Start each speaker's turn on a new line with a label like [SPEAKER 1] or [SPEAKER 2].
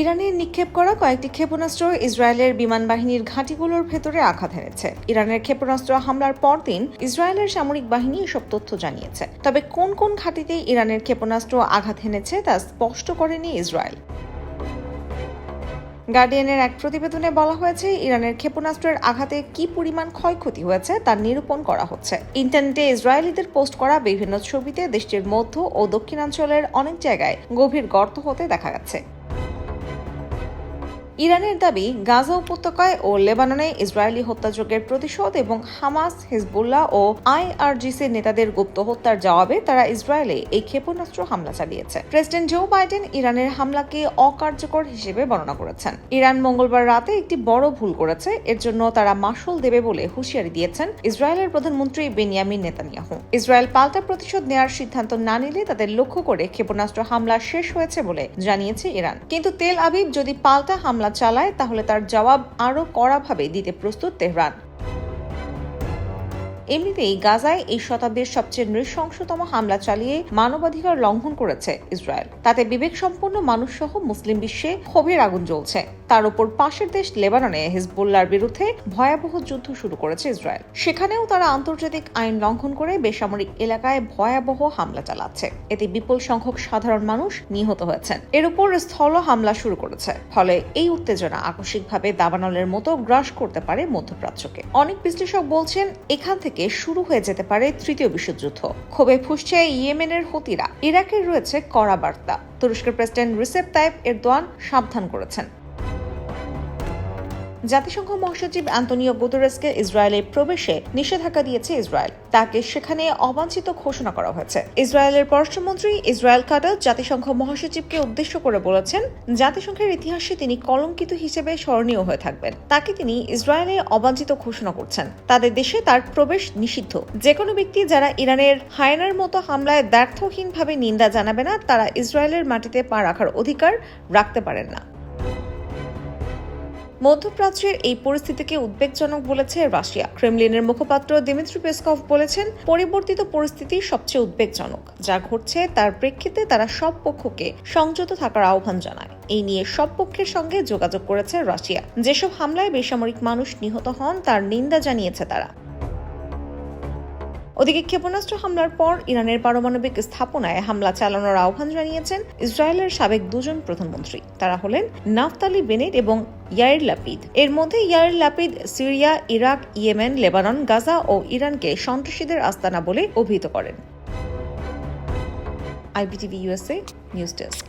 [SPEAKER 1] ইরানের নিক্ষেপ করা কয়েকটি ক্ষেপণাস্ত্র ইসরায়েলের বিমান বাহিনীর ঘাঁটিগুলোর ভেতরে আঘাত হেনেছে ইরানের ক্ষেপণাস্ত্র হামলার পরদিন ইসরায়েলের সামরিক বাহিনী এসব তথ্য জানিয়েছে তবে কোন কোন ঘাঁটিতে ইরানের ক্ষেপণাস্ত্র আঘাত হেনেছে তা স্পষ্ট করেনি ইসরায়েল গার্ডিয়ানের এক প্রতিবেদনে বলা হয়েছে ইরানের ক্ষেপণাস্ত্রের আঘাতে কি পরিমাণ ক্ষয়ক্ষতি হয়েছে তা নিরূপণ করা হচ্ছে ইন্টারনেটে ইসরায়েলিদের পোস্ট করা বিভিন্ন ছবিতে দেশটির মধ্য ও দক্ষিণাঞ্চলের অনেক জায়গায় গভীর গর্ত হতে দেখা গেছে ইরানের দাবি গাজা উপত্যকায় ও লেবাননে ইসরায়েলি হত্যাযজ্ঞের প্রতিশোধ এবং হামাস হিজবুল্লাহ ও আইআরজিসি নেতাদের গুপ্ত হত্যার জবাবে তারা ইসরায়েলে এই ক্ষেপণাস্ত্র হামলা চালিয়েছে প্রেসিডেন্ট জো বাইডেন ইরানের হামলাকে অকার্যকর হিসেবে বর্ণনা করেছেন ইরান মঙ্গলবার রাতে একটি বড় ভুল করেছে এর জন্য তারা মাসুল দেবে বলে হুঁশিয়ারি দিয়েছেন ইসরায়েলের প্রধানমন্ত্রী বেনিয়ামিন নেতানিয়াহু ইসরায়েল পাল্টা প্রতিশোধ নেওয়ার সিদ্ধান্ত না নিলে তাদের লক্ষ্য করে ক্ষেপণাস্ত্র হামলা শেষ হয়েছে বলে জানিয়েছে ইরান কিন্তু তেল আবিব যদি পাল্টা হামলা হামলা চালায় তাহলে তার জবাব আরও কড়াভাবে দিতে প্রস্তুত তেহরান এমনিতেই গাজায় এই শতাব্দীর সবচেয়ে নৃশংসতম হামলা চালিয়ে মানবাধিকার লঙ্ঘন করেছে ইসরায়েল তাতে বিবেকসম্পন্ন মানুষসহ মুসলিম বিশ্বে ক্ষোভের আগুন জ্বলছে তার উপর পাশের দেশ লেবাননে হিজবুল্লার বিরুদ্ধে ভয়াবহ যুদ্ধ শুরু করেছে ইসরায়েল সেখানেও তারা আন্তর্জাতিক আইন লঙ্ঘন করে বেসামরিক এলাকায় ভয়াবহ হামলা চালাচ্ছে এতে বিপুল সংখ্যক সাধারণ মানুষ নিহত হয়েছেন এর উপর স্থল হামলা শুরু করেছে ফলে এই উত্তেজনা আকস্মিকভাবে দাবানলের মতো গ্রাস করতে পারে মধ্যপ্রাচ্যকে অনেক বিশ্লেষক বলছেন এখান থেকে থেকে শুরু হয়ে যেতে পারে তৃতীয় বিশ্বযুদ্ধ ক্ষোভে ফুসছে ইয়েমেনের হতিরা ইরাকের রয়েছে কড়া বার্তা তুরস্কের প্রেসিডেন্ট রিসেপ তাইপ এরদোয়ান সাবধান করেছেন জাতিসংঘ মহাসচিব আন্তনিও গুতেরেসকে ইসরায়েলে প্রবেশে নিষেধাজ্ঞা দিয়েছে ইসরায়েল তাকে সেখানে অবাঞ্ছিত ঘোষণা করা হয়েছে ইসরায়েলের পররাষ্ট্রমন্ত্রী ইসরায়েল কাটার জাতিসংঘ মহাসচিবকে উদ্দেশ্য করে বলেছেন জাতিসংঘের ইতিহাসে তিনি কলঙ্কিত হিসেবে স্মরণীয় হয়ে থাকবেন তাকে তিনি ইসরায়েলে অবাঞ্ছিত ঘোষণা করছেন তাদের দেশে তার প্রবেশ নিষিদ্ধ যে কোনো ব্যক্তি যারা ইরানের হায়নার মতো হামলায় ব্যর্থহীনভাবে নিন্দা জানাবে না তারা ইসরায়েলের মাটিতে পা রাখার অধিকার রাখতে পারেন না মধ্যপ্রাচ্যের এই পরিস্থিতিকে উদ্বেগজনক বলেছে রাশিয়া ক্রেমলিনের মুখপাত্র দিমিত্রি পেসকভ বলেছেন পরিবর্তিত পরিস্থিতি সবচেয়ে উদ্বেগজনক যা ঘটছে তার প্রেক্ষিতে তারা সব পক্ষকে সংযত থাকার আহ্বান জানায় এই নিয়ে সব পক্ষের সঙ্গে যোগাযোগ করেছে রাশিয়া যেসব হামলায় বেসামরিক মানুষ নিহত হন তার নিন্দা জানিয়েছে তারা ওদিকে ক্ষেপণাস্ত্র হামলার পর ইরানের পারমাণবিক স্থাপনায় হামলা চালানোর আহ্বান জানিয়েছেন ইসরায়েলের সাবেক দুজন প্রধানমন্ত্রী তারা হলেন নাফতালি বেনেট এবং ইয়ার লাপিদ এর মধ্যে Yair Lapid Syria Iraq Yemen Lebanon Gaza ও ইরানকে সন্ত্রাসীদের আস্তানা বলে অভিহিত করেন আইবিটিভি ইউএসএ নিউজ ডেস্ক